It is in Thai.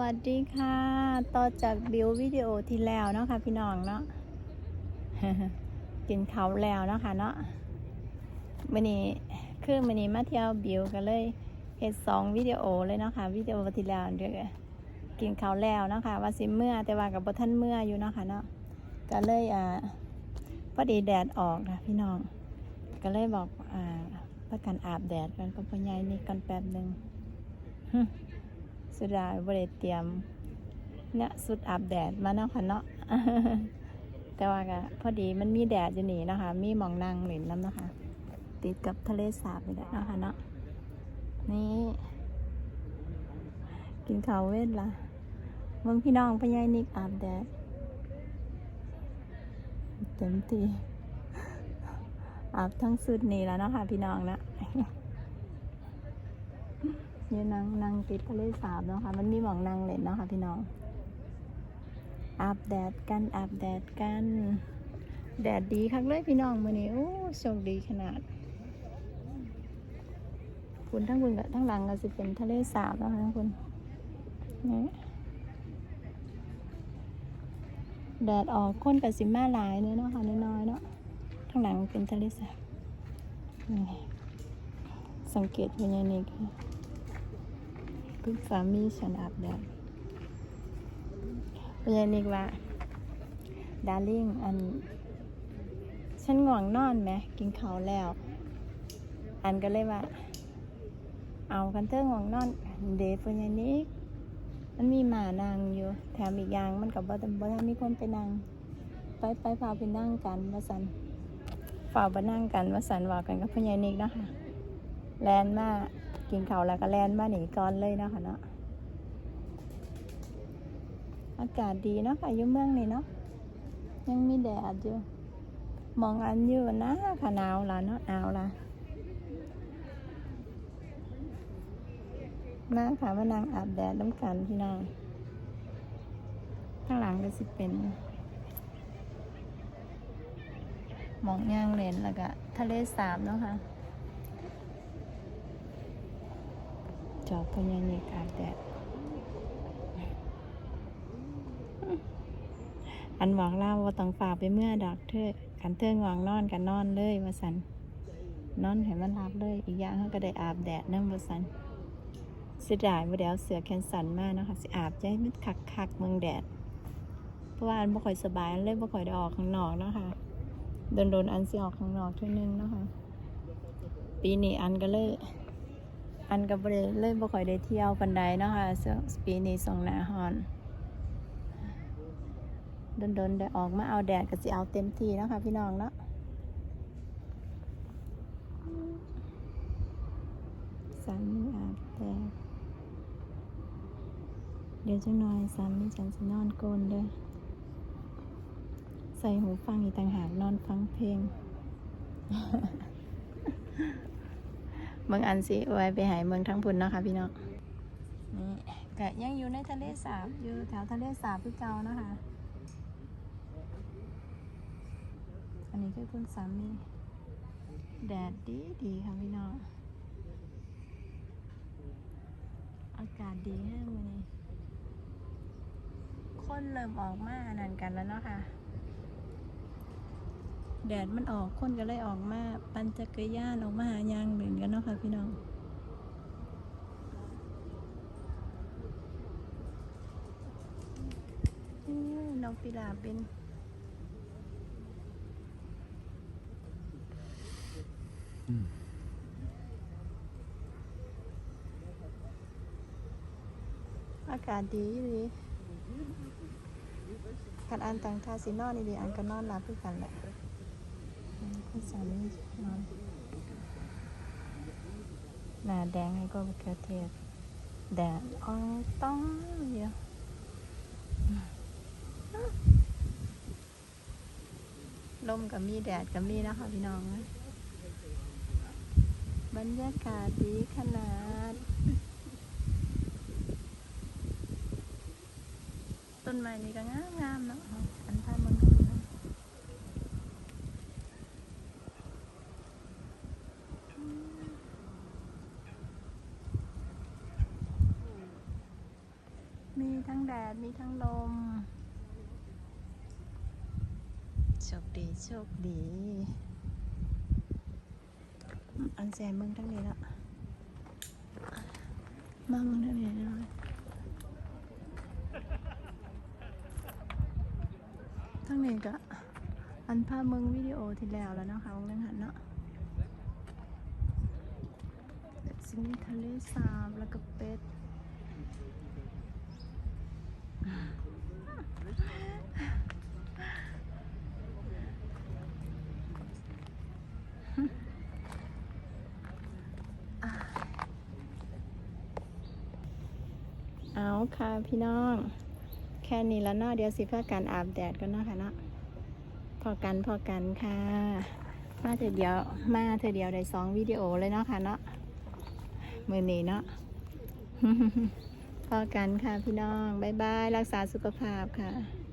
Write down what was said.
วัสดีค่ะ ต่อจากบิววิดีโอที่แล้วเนาะค่ะพี่น้องเนาะกินเขาวแล้วเนาะค่ะเนาะมื่อนี้คือมื่อนี้มาเที่ยวบิวกันเลยเฮ็ดสองวิดีโอเลยเนาะค่ะวิดีโอที่แล้วเดี๋ยวกินเขาวแล้วเนาะค่ะว่าสิเมื่อแต่ว่ากับบท่านเมื่ออยู่เนาะค่ะเนาะก็เลยอ่าพอดีแดดออกค่ะพี่น้อง ก็เลยบอกอ่าพักกันอาบแดดกันกับพ่อใหญ่นี่กันแป๊บหนึ่ง สุดาบริเตรียมเนี่ยสุดอาบแดดมาเนาะค่ะเนาะแต่ว่าก็พอดีมันมีแดดอยู่นี่นะคะ มีหมองนางเหลินน้ำนะคะ ติดกับทะเลสาบเลยเนาะคะเนาะนี่ กินข้าวเวทละเมืองพี่น้องพญายนิกอาบแดดเต็มทีอาบทั้งสุดนี่แล้วเนาะค่ะพี่น้องนะ นี่นางนางติดทะเลสาบเนาะค่ะมันมีหมองนางเล่นเนาะค่ะพี่น้องอาบแดดกันอาบแดดกัน แดดดีคักเลยพี่น้องมื้อนี้โอ้โชคดีขนาดคุณทั้งคุณกับทั้งหลังก็สิเป็นทะเลสาบแล้วค่ะทั้งคุณนี่แดดออกคนกับสิมาหลายเนื้อเนาะค่ะน้อยๆเนาะทั้งหลังเป็นทะเลสาบนี่สังเกตเป็นยังไงค่ะ พิ่งสามีฉันอาบแดดเป็นยังนิกว่าดาริ่งอัน ฉันง่วงนอนไหม กินข้าวแล้ว อันก็เลยว่า เอากันเถอะง่วงนอน เดฟเป็นยังนิกมันมีหมานางอยู่ แถมอีกอย่างมันกับบ่ตบ่ได้มีคนไปนั่งไปไปพาไปนั่งกันว่าสันฝ่าไปนั่งกันว่าสันว่ากันกับพญานิกเนาะคะ แลนมากินเขาแล้วก็แลนมาหนีก่อนเลยเนาะค่ะเนาะอากาศดีเนาะค่ะอยู่เมืองนี่เนาะยังมีแดดอยู่มองอันอยู่นะค่ะหนาวละเนาะหนาวละมาค่ะมานางอาบแดดน้ำกันพี่น้องข้างหลังก็สิเป็นมองย่างเลนแล้วก็ทะเลสาบเนาะค่ะ จอบพญานิกอาบแดดอันหวังเล่าว่าต้องฝากไปเมื่อดอกเธอกันเทิงหวังนอนกันนอนเลยว่าสันนอนให้มันรับเลย อีกอย่างเขาก็ได้อาบแดดนั่งว่าสันเสียดายว่าเดี๋ยวเสือแคนสันมากนะคะสิอาบใจมันคักคักเมืองแดด เพราะว่าอันบ่ค่อยสบายอันเลยบ่ค่อยได้ออกข้างนอกนะคะโดนโดนอันสิออกข้างนอกเท่านึงนะคะปีนี้อันก็เลย อันก็บ่ได้เลยบ่ค่อยได้เที่ยวปันใดเนาะค่ะช่วงปีนี้ส่งหน้าฮอนโดนๆได้ออกมาเอาแดดก็สิเอาเต็มที่เนาะค่ะพี่น้องเนาะสามีอาบแดดเดี๋ยวจังหน่อยสามีฉันสินอนโกนเด้อใส่หูฟังอีกต่างหากนอนฟังเพลง เมืองอันสิไว้ไปหายเมืองทั้งพุ่นเนาะค่ะพี่น้องนี่ก็ยังอยู่ในทะเลสาบอยู่แถวทะเลสาบพี่เกานะคะ อันนี้คือคุณสามีแดดดีดีค่ะพี่น้องอากาศดีแห้งวันนี้คนเริ่มออกมาอันนั่นกันแล้วเนาะค่ะ แดดมันออกคนก็เลยออกมา ปั่นจักรยานออกมาหายางเหมือนกันเนาะค่ะพี่น้องน้องปีลาเป็นอากาศดีอยู่ดีกันอันต่างทาสินอนนี่ดีอันก็นอนหลับด้วยกันแหละ สามีนอนหน้าแดงให้ก็มะเขือเทศแดดอองต้องเยอะลมกับมีแดดกับมีนะคะพี่น้อง บรรยากาศดีขนาด ต้นไม้นี่ก็งามงามๆเนาะอันพามันก็มีนะ มีทั้งแดด มีทั้งลม โชคดี โชคดีอืมอันแซมเมืองทั้งนี้ละมาเมืองทั้งนี้เลยทั้งนี้ก็อันภาพเมืองวิดีโอที่แล้วแล้วเนาะคะวงนั้นหันเนาะสิมีทะเลสาบแล้วก็เป็ด เอาค่ะพี่น้อง แค่นี้แล้วเนาะเดี๋ยวสิเพื่อการอาบแดดกันเนาะค่ะเนาะพอกันพอกันค่ะ มาเธอเดียวมาเธอเดียวได้สองวิดีโอเลยเนาะค่ะเนาะมือนี้เนาะพอกันค่ะพี่น้อง บ๊ายบาย รักษาสุขภาพค่ะ